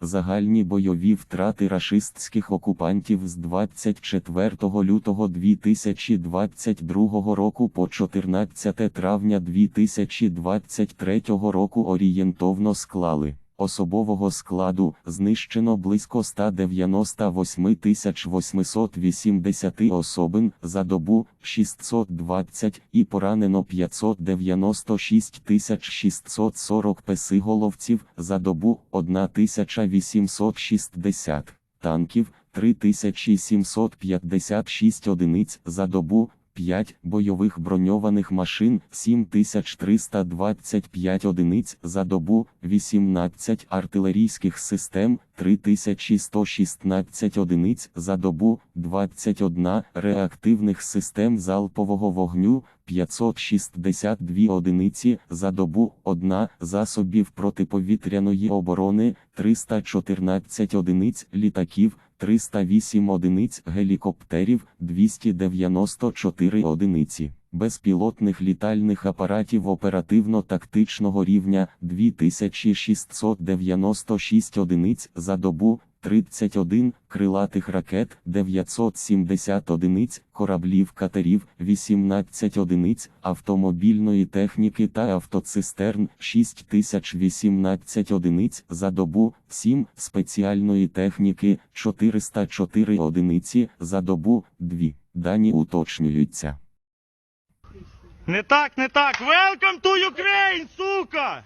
Загальні бойові втрати рашистських окупантів з 24 лютого 2022 року по 14 травня 2023 року орієнтовно склали. Особового складу знищено близько 198 880 особин за добу 620 і поранено 596 640 песиголовців за добу 1860 танків 3756 одиниць за добу 5 бойових броньованих машин 7325 одиниць за добу, 18 артилерійських систем 3116 одиниць за добу, 21 реактивних систем залпового вогню 562 одиниці за добу, 1 засобів протиповітряної оборони 314 одиниць літаків 308 одиниць гелікоптерів, 294 одиниці, безпілотних літальних апаратів оперативно-тактичного рівня 2696 одиниць за добу, 31 крилатих ракет, 970 одиниць, кораблів катерів, 18 одиниць, автомобільної техніки та автоцистерн, 6018 одиниць за добу, 7 спеціальної техніки, 404 одиниці за добу, 2. Дані уточнюються. Не так, не так. Welcome to Ukraine, сука!